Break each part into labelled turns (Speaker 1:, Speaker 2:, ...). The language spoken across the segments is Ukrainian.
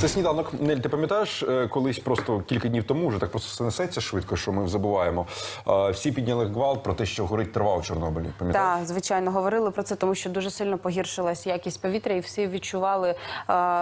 Speaker 1: Це сніданок. Нель, ти пам'ятаєш, е, колись просто кілька днів тому вже так просто все несеться швидко, що ми забуваємо. Всі підняли гвалт про те, що горить трава у Чорнобилі. Пам'ятаєш?
Speaker 2: Так, звичайно, говорили про це, тому що дуже сильно погіршилась якість повітря, і всі відчували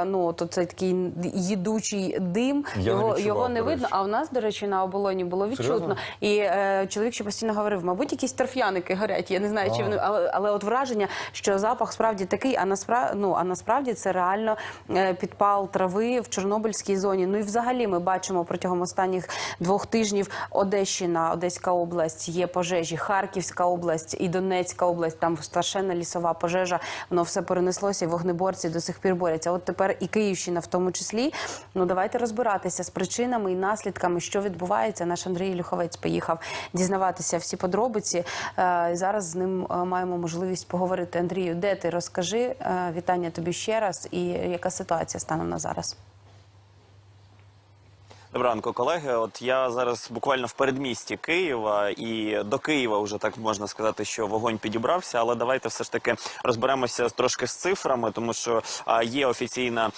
Speaker 2: ну то цей такий їдучий дим.
Speaker 1: Я не
Speaker 2: його
Speaker 1: відчував,
Speaker 2: його не видно. А у нас, до речі, на оболоні було відчутно.
Speaker 1: Серйозно?
Speaker 2: І е, чоловік ще постійно говорив, мабуть, якісь торф'яники горять. Я не знаю, чи вони, але, але от враження, що запах справді такий, а насправді, ну а насправді це реально е, підпал трави в Чорнобильській зоні. Ну і взагалі ми бачимо протягом останніх двох тижнів Одещина, Одеська область, є пожежі, Харківська область і Донецька область. Там страшенна лісова пожежа. Воно все перенеслося, і вогнеборці до сих пір борються. От тепер і Київщина в тому числі. Ну давайте розбиратися з причинами і наслідками, що відбувається. Наш Андрій Люховець поїхав дізнаватися всі подробиці. Е, зараз з ним е, маємо можливість поговорити. Андрію, де ти розкажи? Е, Вітання тобі ще раз. І яка ситуація станом на зараз?
Speaker 3: Доброго колеги. От я зараз буквально в передмісті Києва, і до Києва вже так можна сказати, що вогонь підібрався. Але давайте все ж таки розберемося трошки з цифрами, тому що є офіційна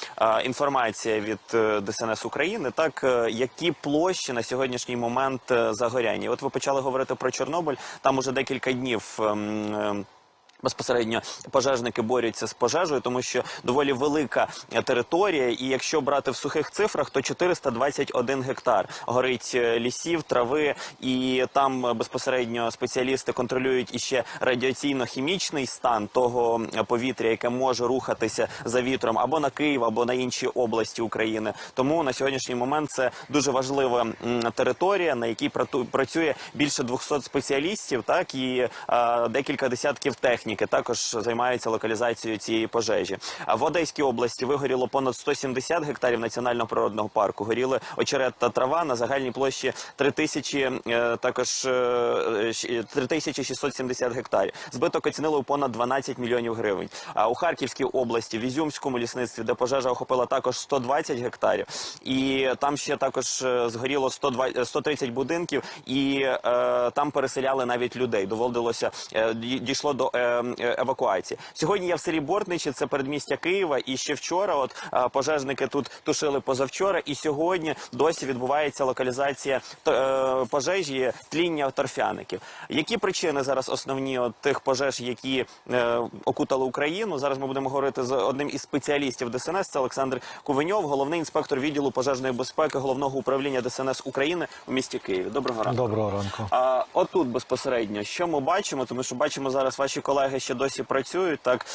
Speaker 3: інформація від е, ДСНС України. Так е, які площі на сьогоднішній момент е, загоряння? От ви почали говорити про Чорнобиль. Там уже декілька днів. ем, ем, Безпосередньо пожежники борються з пожежею, тому що доволі велика територія. І якщо брати в сухих цифрах, то 421 гектар горить е, лісів, трави, і там е, безпосередньо спеціалісти контролюють іще радіаційно-хімічний стан того е, повітря, яке може рухатися за вітром або на Київ, або на інші області України. Тому на сьогоднішній момент це дуже важлива територія, на якій працює більше 200 спеціалістів, так і е, декілька десятків техніки також займаються локалізацією цієї пожежі. А в Одеській області вигоріло понад 170 гектарів національного природного парку. Горіли очерет та трава на загальній площі 3000, е, також е, щ- 3670 гектарів. Збиток оцінили у понад 12 мільйонів гривень. А у Харківській області, в Ізюмському лісництві, де пожежа охопила також 120 гектарів, і там ще також е, згоріло 120, 130 будинків, і е, там переселяли навіть людей. Доводилося е, дійшло до е, е, евакуації. Сьогодні я в селі Бортничі, це передмістя Києва. І ще вчора, от е, пожежники тут тушили позавчора, і сьогодні досі відбувається локалізація е, пожежі тління торфяників. Які причини зараз основні от тих пожеж, які е, окутали Україну? Зараз ми будемо говорити з одним із спеціалістів ДСНС. Це Олександр Кувеньов, головний інспектор відділу пожежної безпеки головного управління ДСНС України у місті Києві. Доброго ранку.
Speaker 4: Доброго ранку.
Speaker 3: А отут безпосередньо, що ми бачимо, тому що бачимо зараз ваші колеги ще досі працюють. Так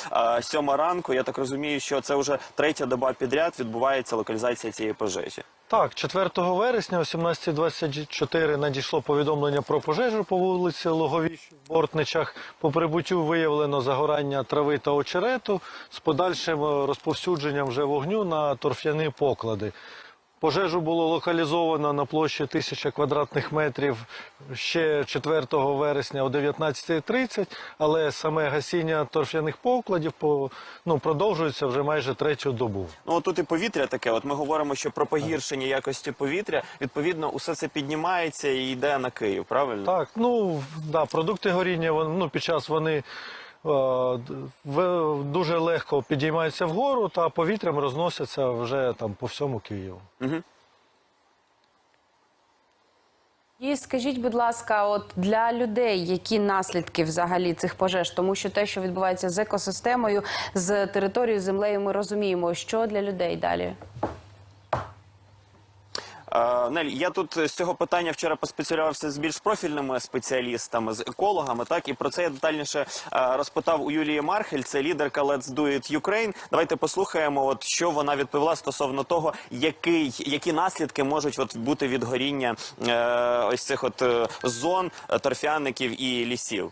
Speaker 3: сьома ранку. Я так розумію, що це вже третя доба підряд відбувається локалізація цієї пожежі.
Speaker 4: Так, 4 вересня о 17.24 надійшло повідомлення про пожежу по вулиці Логовіщ в Бортничах. По прибуттю виявлено загорання трави та очерету з подальшим е, розповсюдженням вже вогню на торф'яні поклади. Пожежу було локалізовано на площі 1000 квадратних метрів ще 4 вересня о 19.30, але саме гасіння торф'яних покладів по, ну, продовжується вже майже третю добу.
Speaker 3: Ну тут і повітря таке. От ми говоримо, що про погіршення якості повітря. Відповідно, усе це піднімається і йде на Київ. Правильно?
Speaker 4: Так, ну да, продукти горіння вони, ну, під час вони дуже легко підіймаються вгору та повітрям розносяться вже там по всьому Києву.
Speaker 2: І скажіть, будь ласка, от для людей, які наслідки взагалі цих пожеж, тому що те, що відбувається з екосистемою, з територією, землею, ми розуміємо, що для людей далі.
Speaker 3: Е, Нель, я тут з цього питання вчора поспілкувався з більш профільними спеціалістами, з екологами. Так і про це я детальніше е, розпитав у Юлії Мархель, це лідерка Let's Do It Ukraine. Давайте послухаємо, от що вона відповіла стосовно того, який які наслідки можуть от бути від горіння е, ось цих от е, зон торфяників і лісів.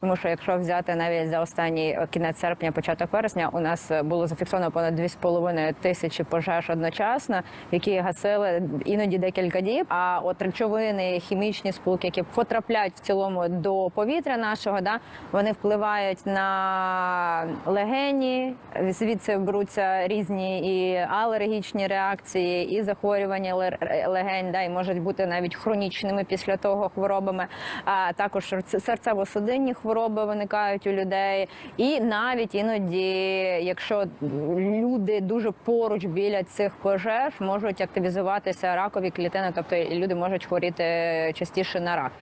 Speaker 5: Тому що якщо взяти навіть за останній е, кінець серпня, початок вересня, у нас е, було зафіксовано понад 2,5 тисячі пожеж одночасно, які гасили іноді декілька діб. А от речовини, хімічні сполуки, які потрапляють в цілому до повітря нашого, да вони впливають на легені. Звідси беруться різні і алергічні реакції, і захворювання лер- легень, да, і можуть бути навіть хронічними після того хворобами, а також серцево-судинні хвороби. Хвороби виникають у людей, і навіть іноді, якщо люди дуже поруч біля цих пожеж, можуть активізуватися ракові клітини, тобто люди можуть хворіти частіше на рак.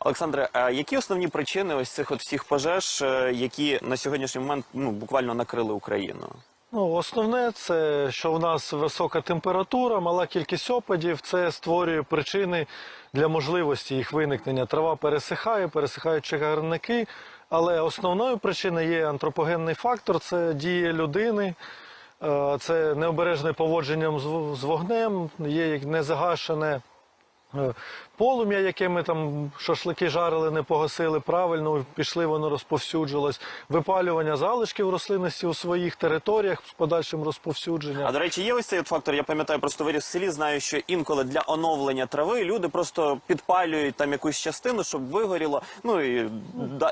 Speaker 3: Олександре, а які основні причини ось цих от всіх пожеж, е, які на сьогоднішній момент ну буквально накрили Україну?
Speaker 4: Ну, основне це, що в нас висока температура, мала кількість опадів. Це створює причини для можливості їх виникнення. Трава пересихає, пересихають чагарники. Але основною причиною є антропогенний фактор це дія людини, е, це необережне поводженням з вогнем, є незагашене полум'я, яке ми там шашлики жарили, не погасили правильно, пішли, воно розповсюджилось, випалювання залишків рослинності у своїх територіях з подальшим розповсюдженням.
Speaker 3: А до речі, є ось цей от фактор. Я пам'ятаю, просто виріс в селі. Знаю, що інколи для оновлення трави люди просто підпалюють там якусь частину, щоб вигоріло. Ну і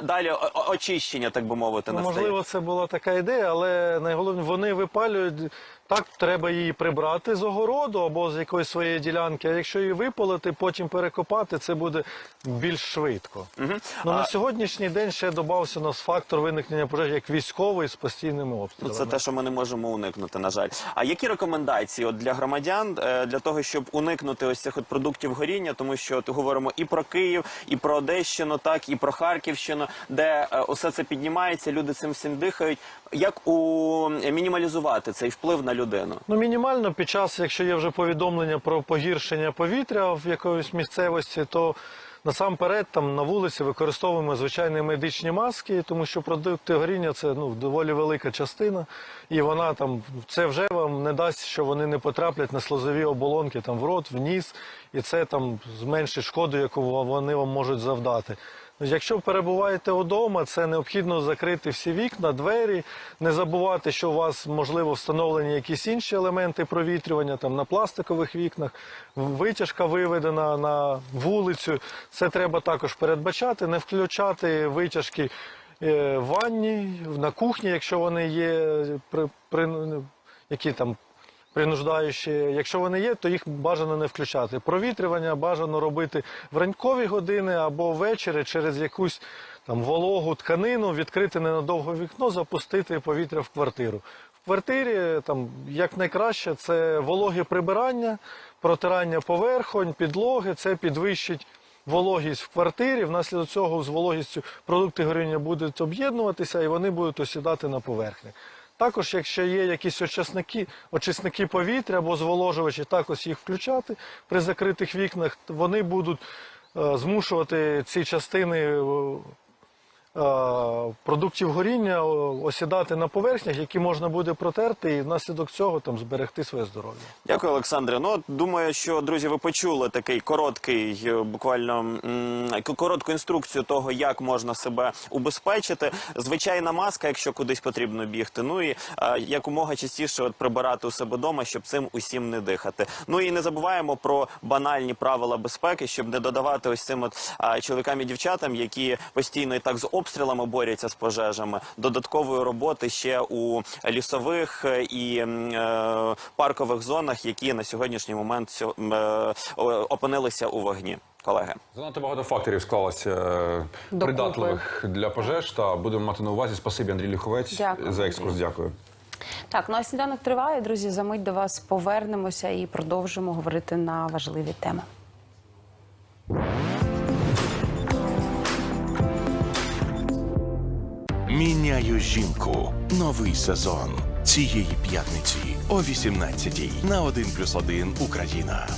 Speaker 3: далі очищення, так би мовити,
Speaker 4: Ну,
Speaker 3: настає.
Speaker 4: можливо, це була така ідея, але найголовніше вони випалюють. Так, треба її прибрати з огороду або з якоїсь своєї ділянки. А якщо її випалити, потім перекопати, це буде більш швидко. Ну, на сьогоднішній день ще додався у нас фактор виникнення пожежі як військовий з постійними
Speaker 3: Ну,
Speaker 4: обстрілами.
Speaker 3: це те, що ми не можемо уникнути, на жаль. А які рекомендації от для громадян е, для того, щоб уникнути ось цих от продуктів горіння, тому що от говоримо і про Київ, і про Одещину, так і про Харківщину, де е, усе це піднімається, люди цим всім дихають. Як у мінімалізувати цей вплив на людину?
Speaker 4: Ну, мінімально під час, якщо є вже повідомлення про погіршення повітря в якоїсь місцевості, то насамперед там на вулиці використовуємо звичайні медичні маски, тому що продукти горіння це ну доволі велика частина, і вона там це вже вам не дасть, що вони не потраплять на слозові оболонки там в рот, в ніс, і це там зменшить шкоду, яку вони вам можуть завдати. Якщо перебуваєте вдома, це необхідно закрити всі вікна, двері, не забувати, що у вас можливо встановлені якісь інші елементи провітрювання, там на пластикових вікнах, витяжка виведена на вулицю. Це треба також передбачати, не включати витяжки е, в ванні, на кухні, якщо вони є, при, при, які там принуждаючі. Якщо вони є, то їх бажано не включати. Провітрювання бажано робити в ранкові години або ввечері через якусь там вологу тканину, відкрити ненадовго вікно, запустити повітря в квартиру. В квартирі там як найкраще це вологе прибирання, протирання поверхонь, підлоги. Це підвищить вологість в квартирі. Внаслідок цього з вологістю продукти горіння будуть об'єднуватися і вони будуть осідати на поверхні. Також, якщо є якісь очисники, очисники повітря або зволожувачі, також їх включати при закритих вікнах, вони будуть е, змушувати ці частини е, продуктів горіння осідати на поверхнях, які можна буде протерти, і внаслідок цього там зберегти своє здоров'я.
Speaker 3: Дякую, Олександре. Ну думаю, що друзі, ви почули такий короткий, е, буквально коротку інструкцію того, як можна себе убезпечити. Звичайна маска, якщо кудись потрібно бігти. Ну і е, якомога частіше от прибирати у себе вдома, щоб цим усім не дихати. Ну і не забуваємо про банальні правила безпеки, щоб не додавати ось цим от чоловікам і дівчатам, які постійно і так з обстрілами борються з пожежами, додаткової роботи ще у лісових е, і е, паркових зонах, які на сьогоднішній момент е, опинилися у вогні. Колеги.
Speaker 1: Занадто багато факторів склалося е,
Speaker 2: Докупи.
Speaker 1: придатливих для пожеж. Та будемо мати на увазі. Спасибі, Андрій Ліховець,
Speaker 2: Дякую,
Speaker 1: за екскурс. Дякую.
Speaker 2: Так, ну а сніданок триває, друзі. За мить до вас повернемося і продовжимо говорити на важливі теми.
Speaker 6: Міняю жінку. Новий сезон цієї п'ятниці о 18-й на 1+,1 Україна.